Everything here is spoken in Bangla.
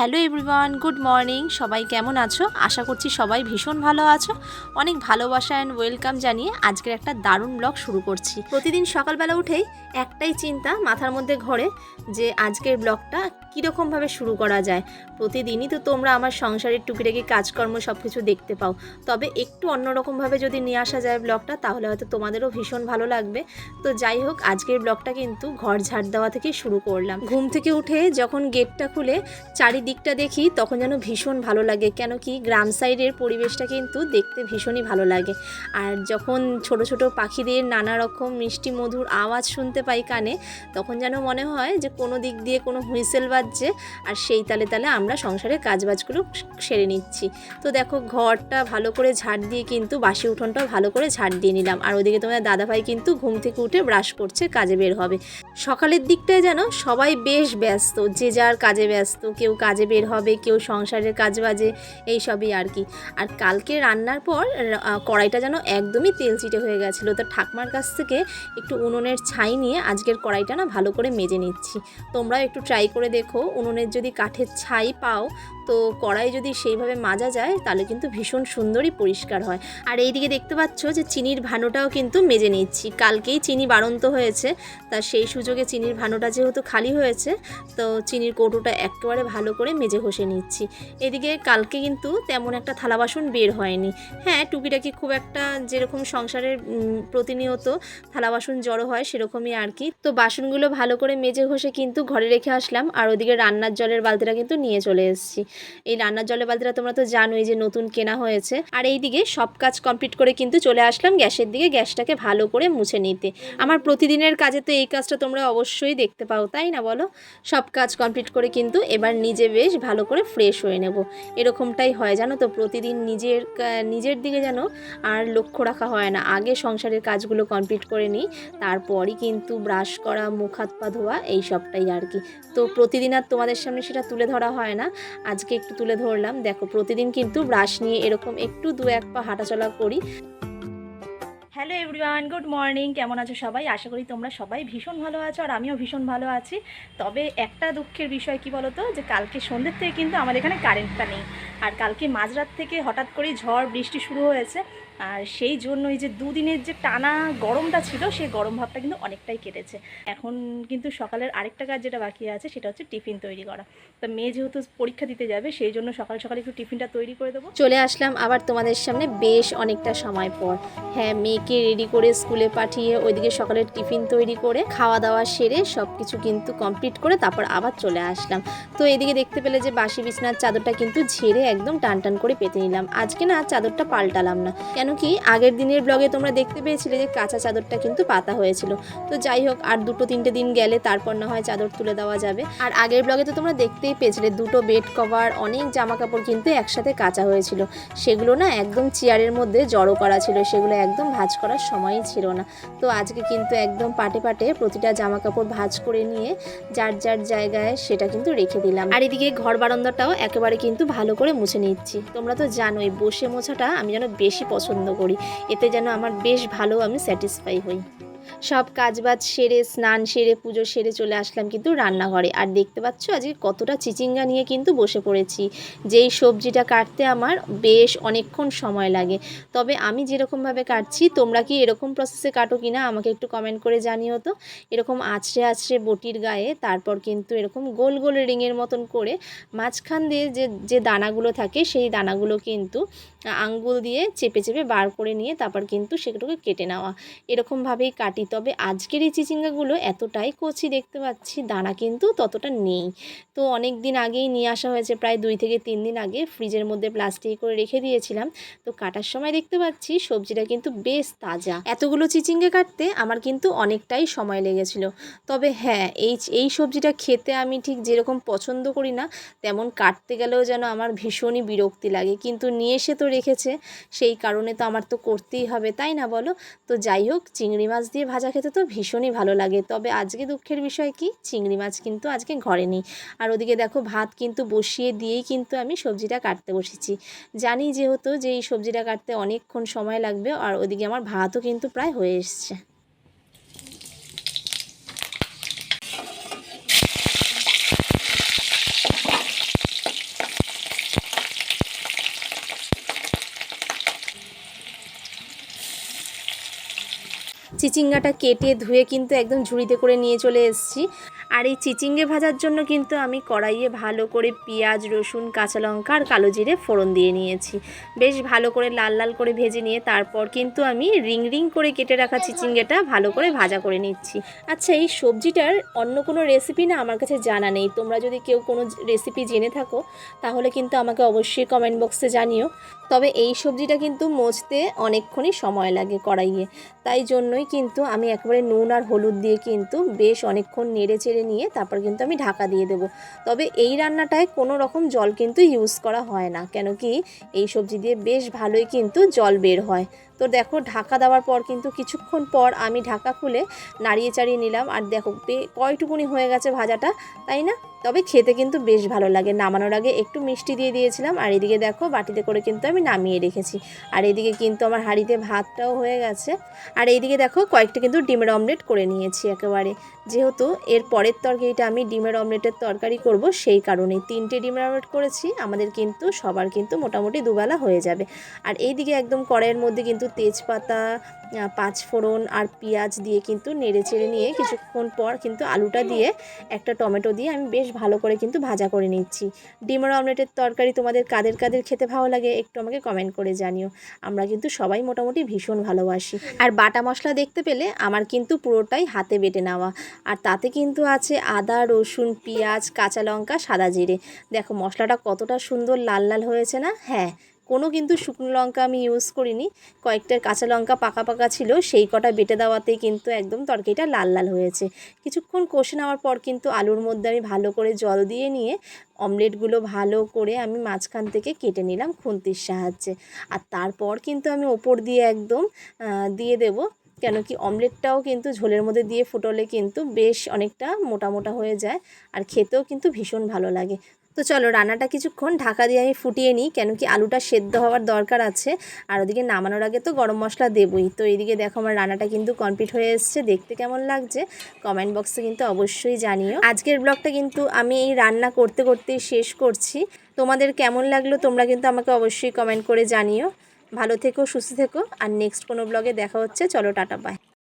Hello everyone, good morning. সবাই কেমন আছো? আশা করছি সবাই ভীষণ ভালো আছো। অনেক ভালোবাসা অ্যান্ড ওয়েলকাম জানিয়ে আজকের একটা দারুণ ব্লগ শুরু করছি। প্রতিদিন সকালবেলা উঠেই একটাই চিন্তা মাথার মধ্যে ঘরে যে আজকের ব্লগটা কীরকমভাবে শুরু করা যায়? প্রতিদিনই তো তোমরা আমার সংসারের টুকিটাকি কাজকর্ম সব কিছু দেখতে পাও। তবে একটু অন্যরকমভাবে যদি নিয়ে আসা যায় ব্লগটা, তাহলে হয়তো তোমাদেরও ভীষণ ভালো লাগবে। তো যাই হোক, আজকের ব্লগটা কিন্তু ঘর ঝাড় দেওয়া থেকে শুরু করলাম। ঘুম থেকে উঠে যখন গেটটা খুলে চারিদিকটা দেখি, তখন যেন ভীষণ ভালো লাগে। কেন কি গ্রাম সাইডের পরিবেশটা কিন্তু দেখতে ভীষণই ভালো লাগে। আর যখন ছোট ছোট পাখিদের নানা রকম মিষ্টি মধুর আওয়াজ শুনতে পাই কানে, তখন যেন মনে হয় যে কোনো দিক দিয়ে কোনো হুইসেল বাজছে, আর সেই তালে তালে আমরা সংসারের কাজবাজগুলো সেরে নিচ্ছি। তো দেখো ঘরটা ভালো করে ঝাড় দিয়ে কিন্তু বাসি উঠোনটাও ভালো করে ঝাড় দিয়ে নিলাম। আর ওদিকে তোমাদের দাদাভাই কিন্তু ঘুম থেকে উঠে ব্রাশ করছে, কাজে বের হবে। সকালের দিকটায় যেন সবাই বেশ ব্যস্ত, যে যার কাজে ব্যস্ত, কেউ কাজে বের হবে, কেউ সংসারের কাজ বাজে, এইসবই আর কি। আর কালকে রান্নার পর কড়াইটা যেন একদমই তেল চিটে হয়ে গেছিল। তো ঠাকমার কাছ থেকে একটু উনুনের ছাই নিয়ে আজকের কড়াইটা না ভালো করে মেজে নিচ্ছি। তোমরাও একটু ট্রাই করে দেখো। উনুনের যদি কাঠের ছাই পাও, তো কড়াই যদি সেইভাবে মাজা যায়, তাহলে কিন্তু ভীষণ সুন্দরই পরিষ্কার হয়। আর এইদিকে দেখতে পাচ্ছ যে চিনির ভানোটাও কিন্তু মেজে নিচ্ছি। কালকেই চিনি বাড়ন্ত হয়েছে, তা সেই সুযোগে চিনির ভানোটা যেহেতু খালি হয়েছে, তো চিনির কৌটোটা একেবারে ভালো করে মেজে ঘষে নিচ্ছি। এদিকে কালকে কিন্তু তেমন একটা থালা বাসন বের হয়নি। হ্যাঁ টুকিটাকি খুব একটা যেরকম সংসারের প্রতিনিয়ত থালা বাসন জড়ো হয়, সেরকমই আর কি। তো বাসনগুলো ভালো করে মেজে ঘষে কিন্তু ঘরে রেখে আসলাম। আর ওদিকে রান্নার জলের বালতিটা কিন্তু নিয়ে চলে এসেছি। এই রান্নার জলের বালতিটা তোমরা তো জানোই যে নতুন কেনা হয়েছে। আর এই দিকে সব কাজ কমপ্লিট করে কিন্তু চলে আসলাম গ্যাসের দিকে, গ্যাসটাকে ভালো করে মুছে নিতে। আমার প্রতিদিনের কাজে তো এই কাজটা তোমরা অবশ্যই দেখতে পাও, তাই না বলো? সব কাজ কমপ্লিট করে কিন্তু এবার নিজে বেশ ভালো করে ফ্রেশ হয়ে নেব। এরকমটাই হয়, জানো তো, প্রতিদিন নিজের নিজের দিকে যেন আর লক্ষ্য রাখা হয় না। আগে সংসারের কাজগুলো কমপ্লিট করে নিই, তারপরই কিন্তু ব্রাশ করা, মুখ হাত পা ধোয়া, এই সবটাই আর কি। তো প্রতিদিন আর তোমাদের সামনে সেটা তুলে ধরা হয় না। আজকে একটু তুলে ধরলাম। দেখো, প্রতিদিন কিন্তু ব্রাশ নিয়ে এরকম একটু দু এক পা হাঁটাচলা করি। হ্যালো এভরিওয়ান গুড মর্নিং কেমন আছো সবাই? আশা করি তোমরা সবাই ভীষণ ভালো আছো আর আমিও ভীষণ ভালো আছি। তবে একটা দুঃখের বিষয় কি বলো তো যে কালকে সন্ধ্যের থেকে কিন্তু আমাদের এখানে কারেন্টটা নেই। আর কালকে মাঝরাত থেকে হঠাৎ করেই ঝড়, বৃষ্টি শুরু হয়েছে। আর সেই জন্য এই যে দুদিনের যে টানা গরমটা ছিল, সেই গরম ভাবটা কিন্তু অনেকটাই কেটেছে। এখন কিন্তু সকালের আরেকটা কাজ যেটা বাকি আছে, সেটা হচ্ছে টিফিন তৈরি করা। তো মেয়ে যেহেতু পরীক্ষা দিতে যাবে, সেই জন্য সকাল সকাল একটু টিফিনটা তৈরি করে দেবো। চলে আসলাম আবার তোমাদের সামনে বেশ অনেকটা সময় পর। হ্যাঁ মেয়েকে রেডি করে স্কুলে পাঠিয়ে ওইদিকে সকালের টিফিন তৈরি করে খাওয়া দাওয়া সেরে সব কিছু কিন্তু কমপ্লিট করে তারপর আবার চলে আসলাম। তো এদিকে দেখতে পেলে যে বাসি বিছনার চাদরটা কিন্তু ঝেড়ে একদম টান টান করে পেতে নিলাম। আজকে না চাদরটা পাল্টালাম না। কেন কি? আগের দিনের ব্লগে তোমরা দেখতে পেয়েছিলে যে কাঁচা চাদরটা কিন্তু পাতা হয়েছিল। তো যাই হোক, আর দুটো তিনটে দিন গেলে তারপর না হয় চাদর তুলে দেওয়া যাবে। আর আগের ব্লগে তো তোমরা দেখতেই পেয়েছিলে, দুটো বেড কভার অনেক জামা কাপড় কিন্তু একসাথে কাঁচা হয়েছিল। সেগুলো না একদম চেয়ারের মধ্যে জড়ো করা ছিল, সেগুলো একদম ভাঁজ করার সময়ই ছিল না। তো আজকে কিন্তু একদম পাটে পাটে প্রতিটা জামা কাপড় ভাঁজ করে নিয়ে যার যার জায়গায় সেটা কিন্তু রেখে দিলাম। আর এদিকে ঘর বারান্দাটাও একেবারে কিন্তু ভালো করে মুছে নিচ্ছি। তোমরা তো জানোই, বসে মোছাটা আমি যেন বেশি পছন্দ করি। এতে যেন আমার বেশ ভালো আমি স্যাটিসফাই হই। সব কাজবাজ সেরে, স্নান সেরে, পুজো সেরে চলে আসলাম কিন্তু রান্নাঘরে। আর দেখতে পাচ্ছ আজকে কতটা চিচিঙ্গা নিয়ে কিন্তু বসে পড়েছি। যেই সবজিটা কাটতে আমার বেশ অনেকক্ষণ সময় লাগে। তবে আমি যেরকমভাবে কাটছি, তোমরা কি এরকম প্রসেসে কাটো কি না আমাকে একটু কমেন্ট করে জানিও তো। এরকম আছড়ে আছড়ে বটির গায়ে, তারপর কিন্তু এরকম গোল গোল রিংয়ের মতন করে মাঝখান দিয়ে যে যে দানাগুলো থাকে, সেই দানাগুলো কিন্তু আঙ্গুল দিয়ে চেপে চেপে বার করে নিয়ে তারপর কিন্তু সেগুলোকে কেটে নেওয়া। এরকমভাবেই কাটি। তবে আজকের এই চিচিঙ্গাগুলো এতটাই কচি দেখতে পাচ্ছি, দানা কিন্তু ততটা নেই। তো অনেক দিন আগেই নিয়ে আসা হয়েছে, প্রায় দুই থেকে তিন দিন আগে। ফ্রিজের মধ্যে প্লাস্টিক করে রেখে দিয়েছিলাম। তো কাটার সময় দেখতে পাচ্ছি, সবজিটা কিন্তু বেশ তাজা। এতগুলো চিচিঙ্গে কাটতে আমার কিন্তু অনেকটাই সময় লেগেছিল। তবে হ্যাঁ এই এই সবজিটা খেতে আমি ঠিক যেরকম পছন্দ করি না, তেমন কাটতে গেলেও যেন আমার ভীষণই বিরক্তি লাগে। কিন্তু নিয়ে এসে তো রেখেছে, সেই কারণে তো আমার তো করতেই হবে, তাই না বলো? তো যাই হোক, চিংড়ি মাছ দিয়ে ভাজা খেতে তো ভীষণই ভালো লাগে। তবে আজকে দুঃখের বিষয় কি? চিংড়ি মাছ কিন্তু আজকে ঘরে নেই। আর ওদিকে দেখো, ভাত কিন্তু বসিয়ে দিয়েই কিন্তু আমি সবজিটা কাটতে বসেছি। জানি যেহেতু যে এই সবজিটা কাটতে অনেকক্ষণ সময় লাগবে, আর ওদিকে আমার ভাতও কিন্তু প্রায় হয়ে এসছে। চিচিঙ্গাটা কেটে ধুয়ে কিন্তু একদম ঝুড়িতে করে নিয়ে চলে এসেছি। আর এই চিচিঙ্গে ভাজার জন্য কিন্তু আমি কড়াইয়ে ভালো করে পেঁয়াজ, রসুন, কাঁচা লঙ্কা আর কালো জিরে ফোড়ন দিয়ে নিয়েছি। বেশ ভালো করে লাল লাল করে ভেজে নিয়ে তারপর কিন্তু আমি রিং রিং করে কেটে রাখা চিচিঙ্গেটা ভালো করে ভাজা করে নিচ্ছি। আচ্ছা এই সবজিটার অন্য কোনো রেসিপি না আমার কাছে জানা নেই। তোমরা যদি কেউ কোনো রেসিপি জেনে থাকো, তাহলে কিন্তু আমাকে অবশ্যই কমেন্ট বক্সে জানিও। তবে এই সবজিটা কিন্তু মজতে অনেকক্ষণই সময় লাগে কড়াইয়ে। তাই জন্যই কিন্তু আমি একবারে নুন আর হলুদ দিয়ে কিন্তু বেশ অনেকক্ষণ নেড়ে চেড়ে নিয়ে তারপর কিন্তু আমি ঢাকা দিয়ে দেবো। তবে এই রান্নাটায় কোনো রকম জল কিন্তু ইউজ করা হয় না। কেন কি এই সবজি দিয়ে বেশ ভালোই কিন্তু জল বের হয়। তো দেখো, ঢাকা দেওয়ার পর কিন্তু কিছুক্ষণ পর আমি ঢাকা খুলে নাড়িয়ে চাড়িয়ে নিলাম। আর দেখো কয়টুকুনি হয়ে গেছে ভাজাটা, তাই না? তবে খেতে কিন্তু বেশ ভালো লাগে। নামানোর আগে একটু মিষ্টি দিয়ে দিয়েছিলাম। আর এদিকে দেখো, বাটিতে করে কিন্তু আমি নামিয়ে রেখেছি। আর এদিকে কিন্তু আমার হাঁড়িতে ভাতটাও হয়ে গেছে। আর এইদিকে দেখো, কয়েকটা কিন্তু ডিমের অমলেট করে নিয়েছি একেবারে। যেহেতু এর পরের তরকারিটা আমি ডিমের অমলেটের তরকারি করব সেই কারণে তিনটে ডিমের অমলেট করেছি। আমাদের কিন্তু সবার কিন্তু মোটামুটি দুবেলা হয়ে যাবে। আর এইদিকে একদম কড়াইয়ের মধ্যে কিন্তু তেজপাতা পাঁচফোড়ন আর পেঁয়াজ দিয়ে কিন্তু নেড়ে চেড়ে নিয়ে কিছুক্ষণ পর কিন্তু আলুটা দিয়ে একটা টমেটো দিয়ে আমি বেশ ভালো করে কিন্তু ভাজা করে নিচ্ছি। ডিমের অমলেটের তরকারি তোমাদের কাদের কাদের খেতে ভালো লাগে একটু আমাকে কমেন্ট করে জানিও। আমরা কিন্তু সবাই মোটামুটি ভীষণ ভালোবাসি। আর বাটা মশলা দেখতে পেলে আমার কিন্তু পুরোটাই হাতে বেটে নেওয়া। আর তাতে কিন্তু আছে আদা, রসুন, পেঁয়াজ, কাঁচা লঙ্কা, সাদা জিরে। দেখো মশলাটা কতটা সুন্দর লাল লাল হয়েছে না? হ্যাঁ কোনো কিন্তু শুকনো লঙ্কা আমি ইউজ করিনি। কয়েকটা কাঁচা লঙ্কা পাকা পাকা ছিল, সেই কটা বেটে দেওয়াতেই কিন্তু একদম তরকারিটা লাল লাল হয়েছে। কিছুক্ষণ কষে নেওয়ার পর কিন্তু আলুর মধ্যে আমি ভালো করে জল দিয়ে নিয়ে অমলেটগুলো ভালো করে আমি মাঝখান থেকে কেটে নিলাম খুন্তির সাহায্যে। আর তারপর কিন্তু আমি ওপর দিয়ে একদম দিয়ে দেব। কেন কি অমলেটটাও কিন্তু ঝোলের মধ্যে দিয়ে ফুটলে কিন্তু বেশ অনেকটা মোটা মোটা হয়ে যায়। আর খেতেও কিন্তু ভীষণ ভালো লাগে। তো চলো রান্নাটা কিছুক্ষণ ঢাকা দিয়ে আমি ফুটিয়ে নিই, কেন কি আলুটা সেদ্ধ হওয়ার দরকার আছে। আর ওদিকে নামানোর আগে তো গরম মশলা দেবই। তো এইদিকে দেখো আমার রান্নাটা কিন্তু কমপ্লিট হয়ে এসছে, দেখতে কেমন লাগছে? কমেন্ট বক্সে কিন্তু অবশ্যই জানিও। আজকের ব্লগটা কিন্তু আমি এই রান্না করতে করতে শেষ করছি। তোমাদের কেমন লাগল তোমরা কিন্তু আমাকে অবশ্যই কমেন্ট করে জানিও। ভালো থেকো, সুস্থ থেকো, আর নেক্সট কোনো ব্লগে দেখা হচ্ছে। চলো, টাটা বাই